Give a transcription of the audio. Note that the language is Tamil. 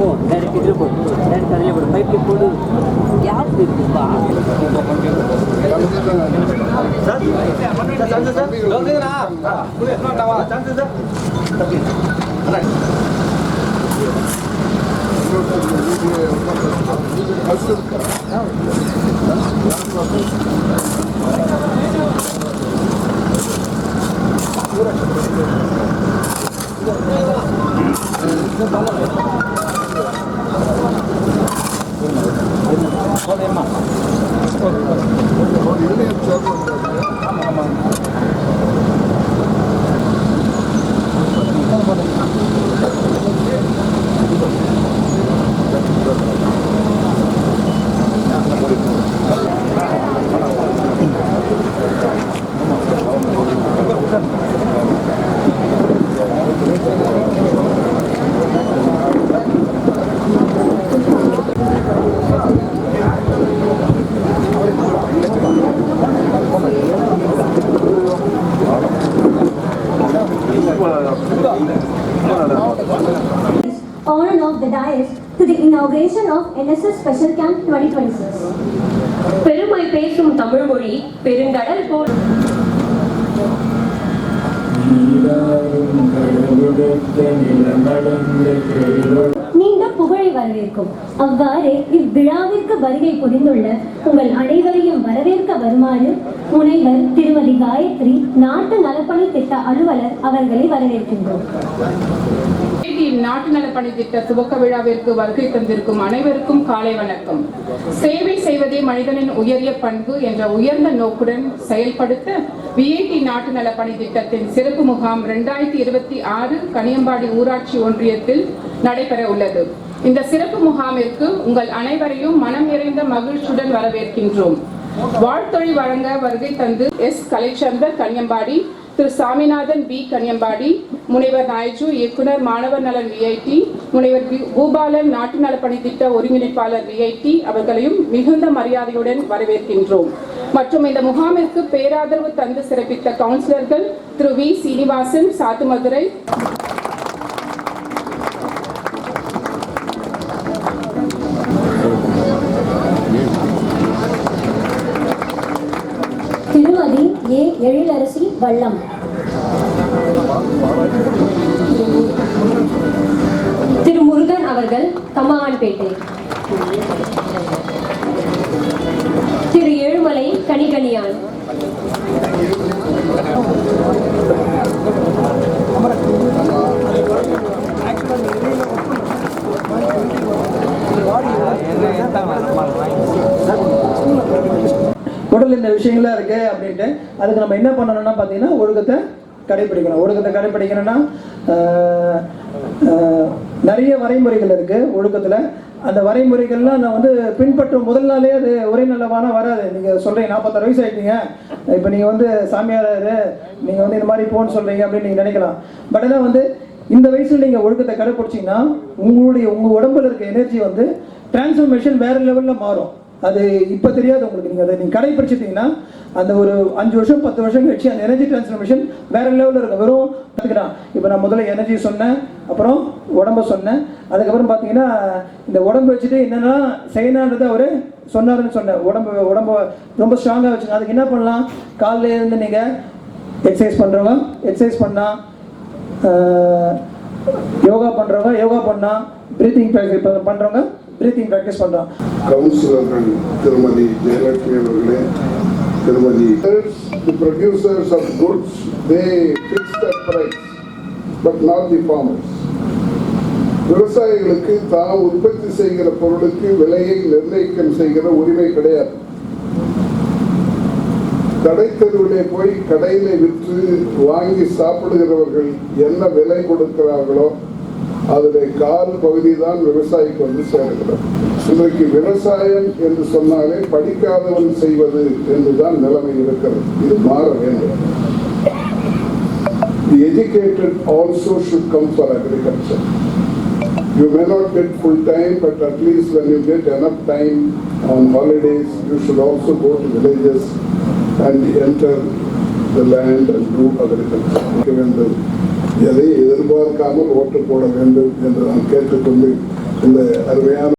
ಹೋಗ್ಬೇಕು ಡೈರೆಕ್ಟ್ ಇದ್ರೆ ಹೋಗ್ಬೋದು ಡೈರೆಕ್ಟ್ ಅದರಲ್ಲಿ ಬಿಡು ಪೈಪ್ ಇಟ್ಕೊಂಡು ಯಾವ್ದು ಬೇಕು ತುಂಬಾ On of the dais to the inauguration of NSS Special Camp 2026. பெருமை பேசும் தமிழ் மொழி பெருங்கடல் போல். நீண்ட புகழை வரவேற்கும். அவ்வாறு இவ்விழாவிற்கு வருகை புரிந்துள்ள உங்கள் அனைவரையும் வரவேற்க வருமாறு முனைவர் திருமதி காயத்ரி நாட்டு நலப்பணி திட்ட அலுவலர் அவர்களை வரவேற்கின்றோம். செய்தியின் நாட்டு நலப்பணி திட்ட துவக்க விழாவிற்கு வருகை தந்திருக்கும் அனைவருக்கும் காலை வணக்கம். சேவை செய்வதே மனிதனின் உயரிய பண்பு என்ற உயர்ந்த நோக்குடன் செயல்படுத்த விஐடி நாட்டு நலப்பணி திட்டத்தின் சிறப்பு முகாம் இரண்டாயிரத்தி இருபத்தி ஆறு கனியம்பாடி ஊராட்சி ஒன்றியத்தில் நடைபெற உள்ளது. இந்த சிறப்பு முகாமிற்கு உங்கள் அனைவரையும் மனம் நிறைந்த மகிழ்ச்சியுடன் வரவேற்கின்றோம். வாழ்த்தொழி வழங்க வருகை தந்து எஸ் கலைச்சந்தர் கனியம்பாடி திரு சாமிநாதன் பி. கன்னியம்பாடி முனைவர் நாயஜு இயக்குனர் மாணவர் நலன் விஐடி முனைவர் பூபாலன் நாட்டு நலப்பணி திட்ட ஒருங்கிணைப்பாளர் விஐடி அவர்களையும் மிகுந்த மரியாதையுடன் வரவேற்கின்றோம். மற்றும் இந்த முகாமிற்கு பேராதரவு தந்து சிறப்பித்த கவுன்சிலர்கள் திரு வி. சீனிவாசன் சாத்துமதுரை வல்லம் வள்ளம். திரு முருகன் அவர்கள் தம்மாவான்பேட்டை திரு ஏழுமலை கனிகனியான் இந்த விஷயங்கள்லாம் இருக்கு அப்படின்ட்டு அதுக்கு நம்ம என்ன பண்ணணும்னா பார்த்தீங்கன்னா ஒழுக்கத்தை கடைபிடிக்கணும் ஒழுக்கத்தை கடைபிடிக்கணும்னா நிறைய வரைமுறைகள் இருக்கு ஒழுக்கத்தில். அந்த வரைமுறைகள்லாம் நான் வந்து பின்பற்றும் முதல் நாளே அது ஒரே நல்லவான வராது. நீங்கள் சொல்கிறீங்க நாற்பத்தாறு வயசு ஆகிட்டீங்க இப்போ நீங்கள் வந்து சாமியார் நீங்கள் வந்து இந்த மாதிரி போன்னு சொல்கிறீங்க அப்படின்னு நீங்கள் நினைக்கலாம். பட் ஆனால் வந்து இந்த வயசில் நீங்கள் ஒழுக்கத்தை கடைப்பிடிச்சீங்கன்னா உங்களுடைய உங்கள் உடம்புல இருக்க எனர்ஜி வந்து டிரான்ஸ்ஃபர்மேஷன் வேறு லெவலில் மாறும். அது இப்போ தெரியாது உங்களுக்கு. நீங்கள் அதை நீங்கள் கடைப்பிடிச்சிட்டிங்கன்னா அந்த ஒரு அஞ்சு வருஷம் பத்து வருஷம் கழிச்சு அந்த எனர்ஜி டிரான்ஸ்ஃபர்மேஷன் வேற லெவலில் இருக்கும் வெறும் பார்த்துக்கலாம் இப்போ நான் முதல்ல எனர்ஜி சொன்னேன் அப்புறம் உடம்ப சொன்னேன். அதுக்கப்புறம் பார்த்தீங்கன்னா இந்த உடம்பு வச்சுட்டு என்னென்னா செய்யணுன்றது அவர் சொன்னாருன்னு சொன்னேன். உடம்பு உடம்பு ரொம்ப ஸ்ட்ராங்காக வச்சுங்க அதுக்கு என்ன பண்ணலாம்? காலையில இருந்து நீங்கள் எக்ஸசைஸ் பண்ணுறவங்க எக்ஸசைஸ் பண்ணால் யோகா பண்ணுறவங்க யோகா பண்ணால் ப்ரீத்திங் ப்ராக்டிஸ் பண்ணுறவங்க பிரீத்திங் ப்ராக்டிஸ் பண்ணுறோம் கவுன்சிலர்கள் திருமதி ஜெயலட்சுமி அவர்களே திருமதி the producers of goods they fix the price but not the விவசாயிகளுக்கு தாம் உற்பத்தி செய்கிற பொருளுக்கு விலையை நிர்ணயிக்கம் செய்கிற உரிமை கிடையாது. கடைத்தெருவிலே போய் கடையில விற்று வாங்கி சாப்பிடுகிறவர்கள் என்ன விலை கொடுக்கிறார்களோ அதில் கால் பகுதி தான் விவசாயிக்கு வந்து சேருகிறது இன்றைக்கு விவசாயம் என்று சொன்னாலே படிக்காதவன் செய்வது என்றுதான் நிலைமை இருக்கிறது இது மாற வேண்டும் The educated also should come for agriculture. You may not get full time, but at least when you get enough time on holidays, you should also go to villages and enter the land and do agriculture. இருக்க வேண்டும் எதை எதிர்பார்க்காமல் ஓட்டு போட வேண்டும் என்று நான் கேட்டுக்கொண்டு இந்த அருமையான